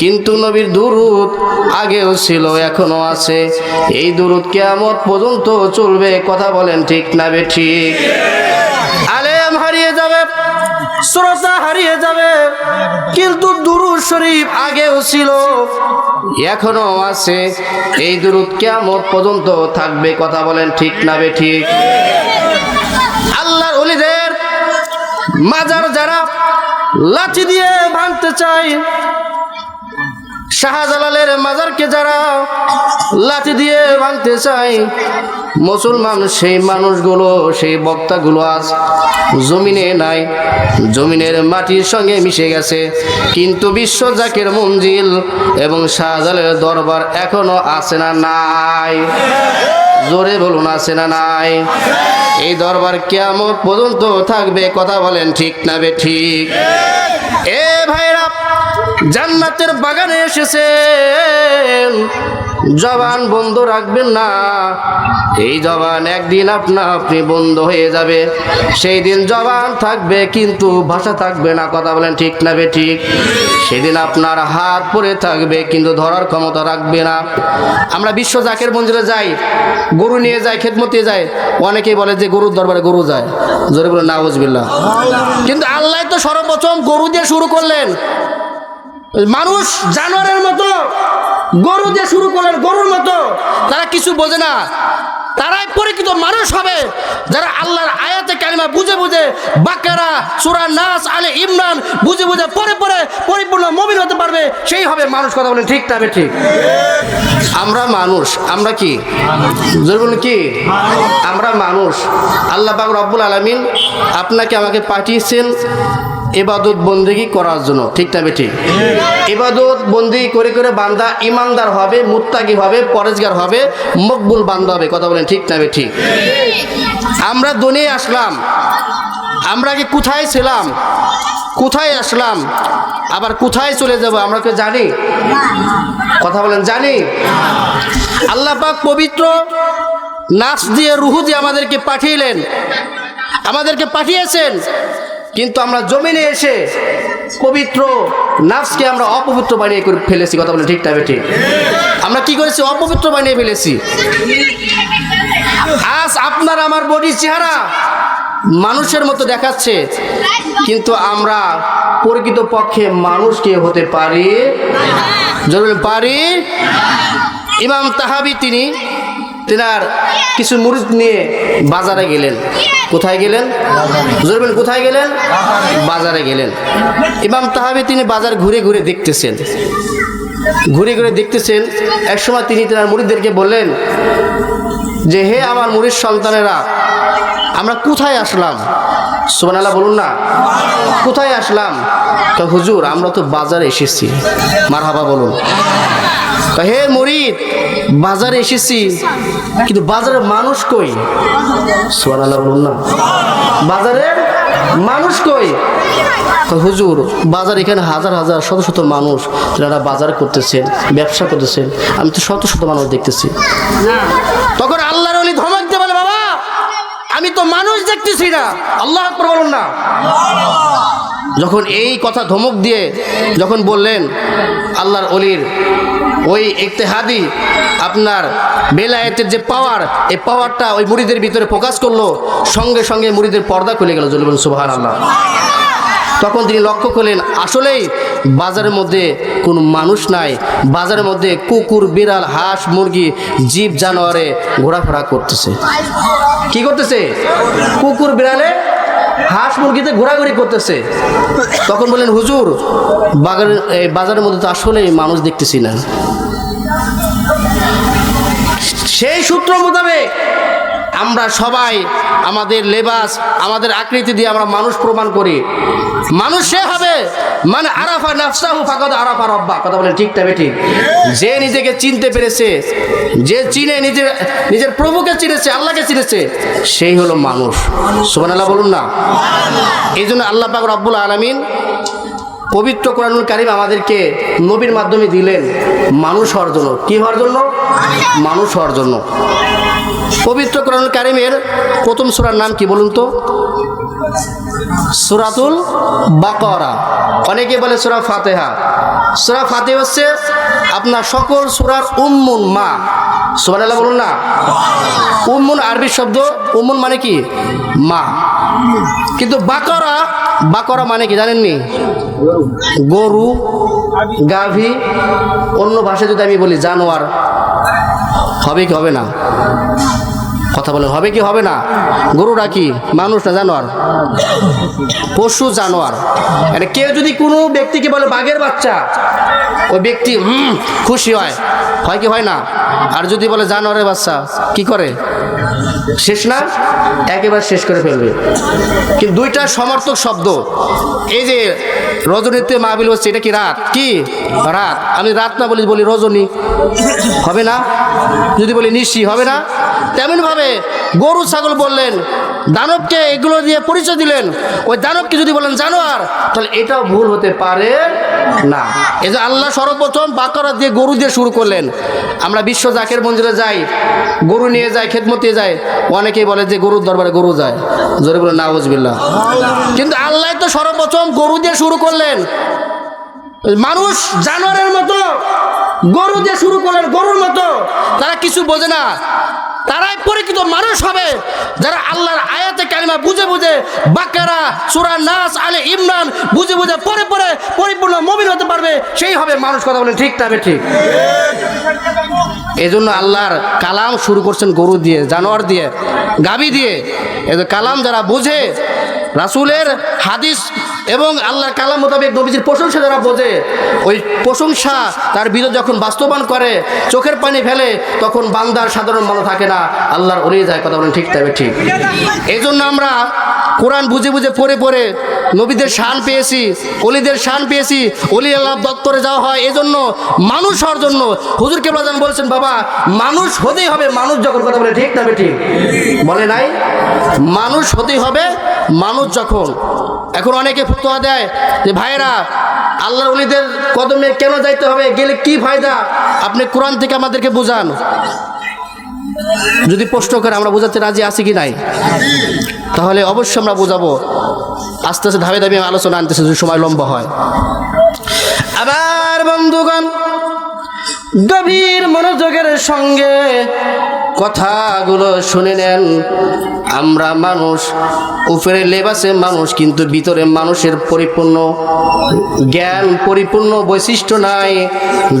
কিন্তু নবীর দুরুদ আগেও ছিল, এখনও আছে। এই দুরুদ কেয়ামত পর্যন্ত চলবে, কথা বলেন ঠিক না বে ঠিক? আলেম হারিয়ে যাবে শ্রোতা হারিয়ে যাবে, কিন্তু দুরুদ শরীফ আগেও ছিল, এখনও আছে। এই দুরুদ পর্যন্ত থাকবে, কথা বলেন ঠিক না বে ঠিক? আল্লাহর অলিদের মাজার যারা লাঠি দিয়ে ভাঙতে চায় শাহজালালের মাজারকে যারা লাঠি দিয়ে ভাঙতে চায়, মুসলমান সেই মানুষগুলো, সেই বক্তাগুলো আজ জমিনে নাই। জমিনের মাটির সঙ্গে মিশে গেছে। কিন্তু বিশ্ব জাকের মঞ্জিল এবং শাহজালালের দরবার এখনও আছে না নাই? জোরে বলুন, আছে না নাই? এই দরবার কেমন পর্যন্ত থাকবে, কথা বলেন ঠিক না বে ঠিক? এ ভাইরা, জান্নাতের বাগানে এসেছেন। জবান বন্ধ রাখবেন না। এই জবান একদিন আপনা আপনি বন্ধ হয়ে যাবে। সেই দিন জবান থাকবে, কিন্তু ভাষা থাকবে না। কথা বলেন ঠিক না বে ঠিক? সেদিন আপনার হাত পরে থাকবে, কিন্তু ধরার ক্ষমতা রাখবে না। আমরা বিশ্ব জাকের মন্দিরে যাই, গরু নিয়ে যাই, খেদমতে যাই। অনেকেই বলে যে গরুর দরবারে গরু যায়। জোরে বলে নাউজবিল্লা কিন্তু আল্লাহ তো সর্বপ্রথম গরু দিয়ে শুরু করলেন। মানুষ জানোয়ারের মতো। গরু দিয়ে শুরু করলেন গরুর মতো, তারা কিছু বোঝে না। তারাই পরিচিত মানুষ হবে যারা আল্লাহর আয়াতে কালিমা বুঝে বুঝে বাকারা, সুরা নাস, আলে ইমরান বুঝে বুঝে পরে পরে পরিপূর্ণ মমিন হতে পারবে, সেই হবে মানুষ কথা বলে ঠিক তবে ঠিক? আমরা মানুষ, আমরা কি? বলুন কি? আমরা মানুষ। আল্লাহ পাক রব্বুল আলমিন আপনাকে আমাকে পাঠিয়েছেন এবাদত বন্দেগি করার জন্য ঠিক না ঠিক। এবাদত বন্দি করে করে বান্দা ইমানদার হবে মুত্তাকি হবে পরেজগার হবে মকবুল বান্দা হবে কথা বলেন ঠিক না ঠিক আমরা দুনিয়ায় আসলাম আমরা কি কোথায় ছিলাম? কোথায় আসলাম? আবার কোথায় চলে যাব আমরা কি জানি? কথা বলেন জানি? আল্লাহ পাক পবিত্র নাচ দিয়ে রুহু দিয়ে আমাদেরকে পাঠিয়েলেন আমাদেরকে পাঠিয়েছেন। কিন্তু আমরা জমিনে এসে পবিত্র নাফসকে আমরা অপবিত্র বানিয়ে করে ফেলেছি, কথা বলে ঠিক টাইমে ঠিক আমরা কি করেছি? অপবিত্র বানিয়ে ফেলেছি। আজ আপনার আমার বডি চেহারা মানুষের মতো দেখাচ্ছে, কিন্তু আমরা প্রকৃত পক্ষে মানুষ কে হতে পারি পারি? ইমাম তাহাবি তিনি তেনার কিছু মুরুদ নিয়ে বাজারে গেলেন। কোথায় গেলেন? জরবেন কোথায় গেলেন? বাজারে গেলেন। ইমাম তাহাবে তিনি বাজার ঘুরে ঘুরে দেখতেছেন। ঘুরে ঘুরে দেখতেছেন, একসময় তিনি তেনার মুরিদদেরকে বললেন যে, হে আমার মুরিদ সন্তানেরা আমরা কোথায় আসলাম? সুবানাল্লাহ বলুন না। কোথায় আসলাম? তো হুজুর, আমরা তো বাজারে এসেছি। মার হাবা বলুন হে মরিদ, বাজারে এসেছি। কিন্তু বাজারের মানুষ কই? সোয়ান আল্লাহ বলুন না। বাজারের মানুষ কই? হুজুর, বাজার এখানে হাজার হাজার, শত শত মানুষ যারা বাজার করতেছেন, ব্যবসা করতেছেন। আমি তো শত শত মানুষ দেখতেছি তখন আল্লাহর অলি ধমক দিয়ে বলে বাবা আমি তো মানুষ দেখতেছি না। আল্লাহ বলুন না। যখন এই কথা ধমক দিয়ে যখন বললেন, আল্লাহর অলির ওই ইত্তেহাদি আপনার বেলায়েতের যে পাওয়ার এই পাওয়ারটা ওই মুড়িদের ভিতরে প্রকাশ করল, সঙ্গে সঙ্গে মুড়িদের পর্দা খুলে গেল জলিবন সুবাহান আল্লাহ তখন তিনি লক্ষ্য করলেন, আসলেই বাজারের মধ্যে কোনো মানুষ নাই। বাজারের মধ্যে কুকুর, বিড়াল, হাঁস, মুরগি, জীব, জানোয়ারে ঘোরাফেরা করতেছে। কি করতেছে? কুকুর বিড়ালে হাঁস মুরগিতে ঘোরাঘুরি করতেছে। তখন বললেন, হুজুর বাগানের এই বাজারের মধ্যে তো আসলেই মানুষ দেখতেছি না। সেই সূত্র মোতাবেক আমরা সবাই আমাদের লেবাস, আমাদের আকৃতি দিয়ে আমরা মানুষ প্রমাণ করি। মানুষ সে হবে। মানে আরাফা নাফসাহু ফাকাদ আরাফা রব্বা। কথা বলেন ঠিক তবে ঠিক যে নিজেকে চিনতে পেরেছে, যে চিনে নিজের নিজের প্রভুকে চিনেছে, আল্লাহকে চিনেছে, সেই হলো মানুষ। সুবান আল্লাহ বলুন না। এই জন্য আল্লাহ পাক রব্বুল আলমিন পবিত্র কোরআনুল কারিম আমাদেরকে নবীর মাধ্যমে দিলেন মানুষ হওয়ার জন্য। কি হওয়ার জন্য? মানুষ হওয়ার জন্য। পবিত্র কোরআনুল কারিমের প্রথম সূরার নাম কি বলুন তো? সুরাতুল বাকরা। অনেকে বলে সুরা ফাতেহা। সুরা ফাতে হচ্ছে আপনার সকল সুরার উম্মুন মা। সুবহানাল্লাহ বলুন না। উম্মুন আরবি শব্দ, উম্মুন মানে কি? মা। কিন্তু বাকরা বাকরা মানে কি জানেননি? গরু, গাভী, অন্য ভাষায় যদি আমি বলি জানোয়ার। হবে কি হবে না? কথা বলে, হবে কি, হবে না? গরুটা কি? মানুষ না জানোয়ার? পশু জানোয়ার। মানে কেউ যদি কোনো ব্যক্তিকে বলে বাঘের বাচ্চা, ওই ব্যক্তি খুশি হয়। হয় কি হয় না? আর যদি বলে জানোয়ারের বাচ্চা, কি করে? শেষ না? একেবারে শেষ করে ফেলবে। কিন্তু দুইটা সমর্থক শব্দ। এই যে রজনীতে মাহবিল হচ্ছে, এটা কি রাত? কি? রাত। আমি রাত না বলি বলি রজনী। হবে না? যদি বলি নিশি, হবে না? তেমনভাবে গরু, ছাগল বললেন, দানবকে এগুলো দিয়ে পরিচয় দিলেন। ওই দানবকে যদি বলেন জানোয়ার, তাহলে এটাও ভুল হতে পারে না। এই যে আল্লাহ সর্বপ্রথম বাকরা দিয়ে গরু দিয়ে শুরু করলেন। আমরা বিশ্ব জাকের মন্দিরে যাই, গরু নিয়ে যাই, খেদমতে যাই, অনেকেই বলে যে গরুর দরবারে গরু যায়। জোরে বলে নাউজবিল্লা কিন্তু আল্লাহ তো সর্বপ্রথম গরু দিয়ে শুরু করলেন। মানুষ জানোয়ারের মতো, গরু দিয়ে শুরু করলেন গরুর মতো। তারা কিছু বোঝে না। তারাই পরিচিত মানুষ হবে যারা আল্লাহর আয়াতে কালিমা বুঝে বুঝে বাকারা, সুরা নাস, আলে ইমরান বুঝে বুঝে পরে পরে পরিপূর্ণ মমিন হতে পারবে, সেই হবে মানুষ কথা বলে ঠিক তবে ঠিক? এই জন্য আল্লাহর কালাম শুরু করছেন গরু দিয়ে, জানোয়ার দিয়ে, গাবি দিয়ে। এই কালাম যারা বোঝে রাসূলের হাদিস এবং আল্লাহর কালাম মোতাবেক নবীজির প্রশংসা যারা বোঝে, ওই প্রশংসা তার বিরোধ যখন বাস্তবায়ন করে, চোখের পানি ফেলে, তখন বান্দার সাধারণ মানুষ থাকে না। আল্লাহর উড়িয়ে যায় কথা বলেন, ঠিক তবে ঠিক। এই জন্য আমরা কোরআন বুঝে বুঝে পড়ে পড়ে নবীদের শান পেয়েছি অলিদের শান পেয়েছি অলি আল্লাহ দপ্তরে যাওয়া হয়। এজন্য মানুষ হওয়ার জন্য হুজুর কেবলাজান বলছেন, বাবা, মানুষ হতেই হবে, মানুষ যখন কথা বলে, ঠিক তবে ঠিক। বলে নাই? মানুষ হতেই হবে মানুষ যখন, এখন অনেকে ফতোয়া দেয় যে, ভাইয়েরা, আল্লাহর অলিদের কদমে কেন যাইতে হবে? গেলে কি ফায়দা? আপনি কোরআন থেকে আমাদেরকে বোঝান। যদি প্রশ্ন করে আমরা বোঝাতে রাজি আছি কি নাই? তাহলে অবশ্যই আমরা বোঝাবো। আস্তে আস্তে ধাপে ধাপে আলোচনা আনতেছে, যদি সময় লম্বা হয়। আবার বন্ধুগণ, গভীর মনোযোগের সঙ্গে কথাগুলো শুনে নেন। আমরা মানুষ উপরে লেবাসে মানুষ, কিন্তু ভিতরে মানুষের পরিপূর্ণ জ্ঞান, পরিপূর্ণ বৈশিষ্ট্য নাই,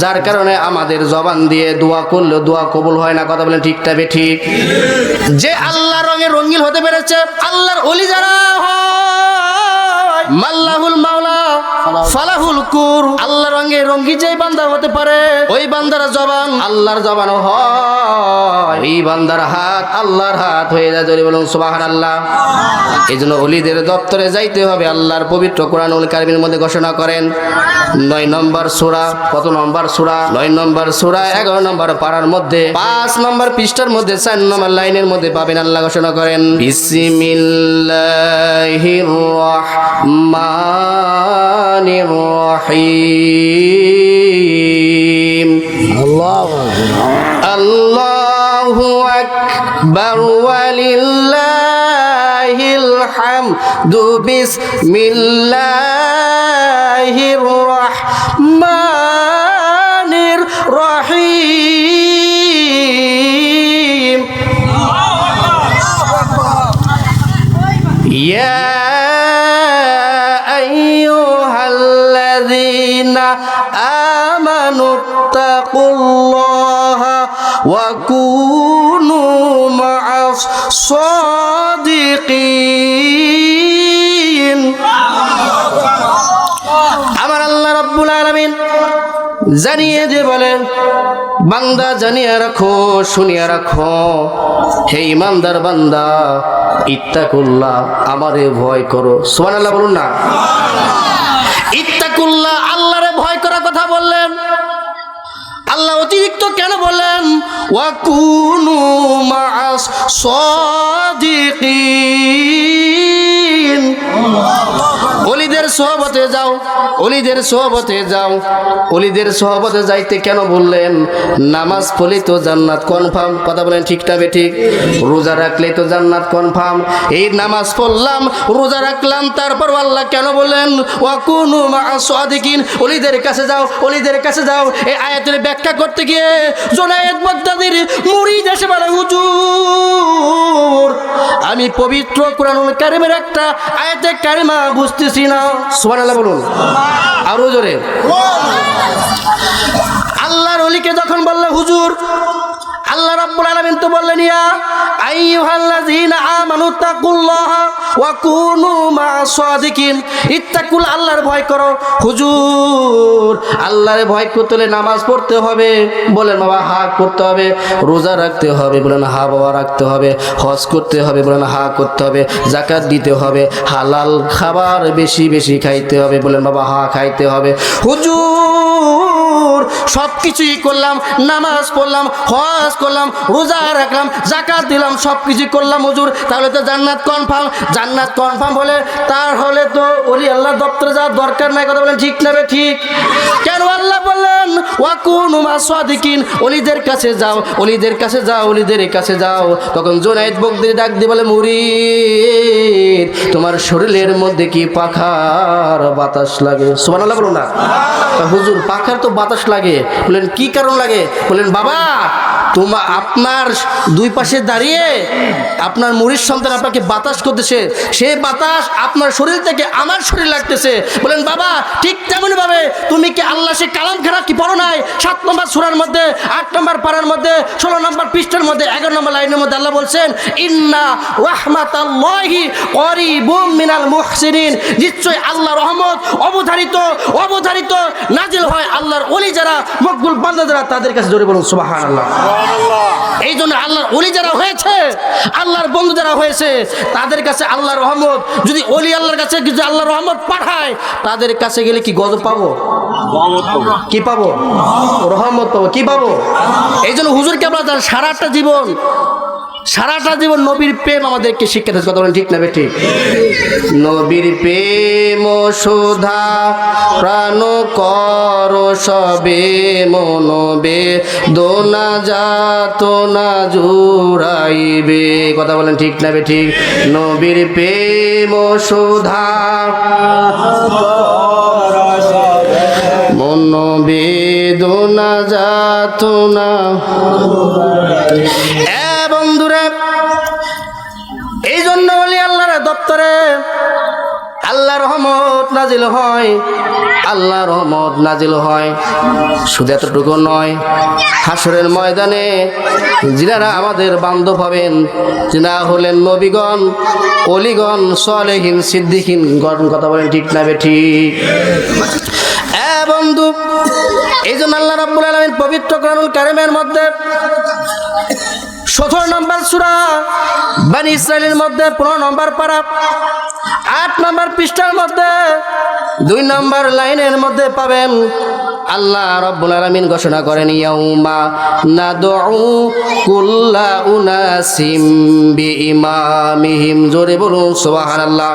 যার কারণে আমাদের জবান দিয়ে দোয়া করলে দোয়া কবুল হয় না। কথা বলেন ঠিকঠাক ঠিক যে আল্লাহ রঙে রঙিল হতে পেরেছে, আল্লাহর অলি যারা হয়, মাল্লাহুল মাওলা ফালাহুল কুর। আল্লাহ রঙে রঙ্গি যেই বান্দা হতে পারে ওই বান্দার জবান আল্লাহর জবান হয়। এই বান্দার হাত আল্লাহর হাত হয়ে যায় যদি বলুন সুবাহান আল্লাহ এই জন্য অলিদের দপ্তরে যাইতে হবে আল্লাহর পবিত্র কোরআন উল কারিমের মধ্যে ঘোষণা করেন। নয় নম্বর সুরা কত নম্বর সুরা? নয় নম্বর সুরা এগারো নম্বর পাড়ার মধ্যে পাঁচ নম্বর পৃষ্ঠার মধ্যে চার নম্বর লাইনের মধ্যে পাবেন আল্লাহ ঘোষণা করেন। বিসমিল্লাহির الرحمن الرحيم. الله. الله أكبر ولله الحمد. بسم الله الرحمن الرحيم. يا সাদিকিন। আমার আল্লাহ রব্বুল আলমিন জানিয়ে যে বলেন, বান্দা জানিয়ে রাখো, শুনিয়ে রাখো। হে ইমানদার বান্দা, ইত্তাকুল্লাহ, আমারে ভয় করো। সুবহানাল্লাহ বলুন না। আল্লাহ অতিরিক্ত কেন বলেন ওয়াকুনু মাস সাদিকিন। সহবতে যাও, অলিদের সহবতে যাও। অলিদের সহবতে যাইতে কেন বললেন? নামাজ পড়লে তো জান্নাত কনফার্ম কথা বলেন ঠিকটা বে ঠিক? রোজা রাখলে তো জান্নাত কনফার্ম এই নামাজ পড়লাম, রোজা রাখলাম, তারপর আল্লাহ কেন বললেন? ওয়াকুনু সাদিকিন। অলিদের কাছে যাও, অলিদের কাছে যাও। এই আয়াতের ব্যাখ্যা করতে গিয়ে জোনায়েদ বাগদাদির মুরিদ এসে বলে, হুজুর আমি পবিত্র কোরআনুল কারিমের একটা আয়াতে কারিমা বুঝতেছি না। সুবহানাল্লাহ বলুন। আরও জোরে। আল্লাহর অলিকে যখন বলল, হুজুর, আল্লাহ রাব্বুল আলামিন তো বললেন, ইয়া আইয়ুহাল্লাযীনা আমানু তাকুল্লাহ ওয়া কুনু মা সাদিকিন ইত্তাকুল আল্লাহর ভয় করো। হুজুর আল্লাহর ভয় করতে হলে নামাজ পড়তে হবে। বলেন, বাবা, হা করতে হবে। রোজা রাখতে হবে। বলেন, হা, বাবা, রাখতে হবে। হজ করতে হবে। বলেন, হা, করতে হবে। জাকাত দিতে হবে। হালাল খাবার বেশি বেশি খাইতে হবে। বলেন, বাবা, হা, খাইতে হবে। হুজুর সব কিছুই করলাম। নামাজ পড়লাম, হজ করলাম, রোজা রাখলাম জাকাত দিলাম সব কিছুই করলাম হুজুর। তাহলে তো জান্নাত কনফার্ম জান্নাত কনফার্ম হলে, তার হলে তো ওলি আল্লাহ দপ্তরে যাওয়ার দরকার নাই। কথা বলেন ঠিক নেবে ঠিক? কেন আল্লাহ বললেন, ওয়াকুন মা সাদিকিন, অলিদের কাছে যাও, অলিদের কাছে যাও, অলিদের কাছে যাও। তখন জোনায়েদ বকদের ডাক দিয়ে বলে, মুরিদ, তোমার শরীরের মধ্যে কি পাখার বাতাস লাগে? সুবহানাল্লাহ বলো না। হুজুর, পাখার তো বাতাস লাগে। বলেন কি কারণ লাগে? বলেন বাবা তোমা আপনার দুই পাশে দাঁড়িয়ে আপনার মুড়ির সন্তান আপনাকে বাতাস করতেছে। সে বাতাস আপনার শরীর থেকে আমার শরীর লাগতেছে। বলেন, বাবা, ঠিক তেমনই ভাবে তুমি কি আল্লাহ সে কালাম খানা কি পড়ো নাই? সাত নম্বর সুরার মধ্যে, আট নম্বর পাড়ার মধ্যে, ষোলো নম্বর পৃষ্ঠার মধ্যে, এগারো নম্বর লাইনের মধ্যে আল্লাহ বলছেন, ইন্না রাহমাতাল্লাহি করিবুম মিনাল মুহসিনিন। নিশ্চয় আল্লাহ রহমত অবধারিত অবধারিত নাজিল হয় আল্লাহর ওলি যারা, মকবুল বান্দা যারা, তাদের কাছে জোরে বলুন, সুবহানাল্লাহ। এই জন্য আল্লাহর অলি যারা হয়েছে আল্লাহর বন্ধু যারা হয়েছে তাদের কাছে আল্লাহর রহমত। যদি অলি আল্লাহর কাছে যদি আল্লাহর রহমত পাঠায় তাদের কাছে গেলে কি গজব পাবো? কি পাবো? রহমত পাবো। কি পাবো? এই জন্য হুজুরকে আমরা সারাটা জীবন সারাটা জীবন নবীর প্রেম আমাদেরকে শিক্ষা দিচ্ছে কথা বলেন ঠিক না বে ঠিক নবীর প্রেম সুধা, প্রাণ কর সবে মনবে, দোনা যাত না জুড়াইবে। কথা বলেন ঠিক না বে ঠিক নবীর প্রেম সুধা মন বেদনা যাত না। দপ্তরে আল্লাহ রহমত নাজিল হয়, আল্লাহ রহমত নাজিল হয়। শুধু এতটুকু নয় হাসরের ময়দানে যিনারা আমাদের বান্ধব হবেন, যিনা হলেন নবীগণ, অলিগণ, সলেহীন সিদ্দিহীন গণ কথা বলেন ঠিক না বে ঠিক এ বন্ধু, এই জন্য আল্লাহ রাব্বুল আলামিন পবিত্র কোরআনুল কারিমের মধ্যে সতেরো নম্বর সুরা বানি ইসরায়েলের মধ্যে পনেরো নম্বর পারা, আট নম্বর পৃষ্ঠার মধ্যে, দুই নম্বর লাইনের মধ্যে পাবেন, আল্লাহ রব্বুল আলামিন ঘোষণা করেন, ইয়াউমা নাদউ কুল্লা উনাসিম বিইমামিহিম। জোরে বলুন, সুবহানাল্লাহ।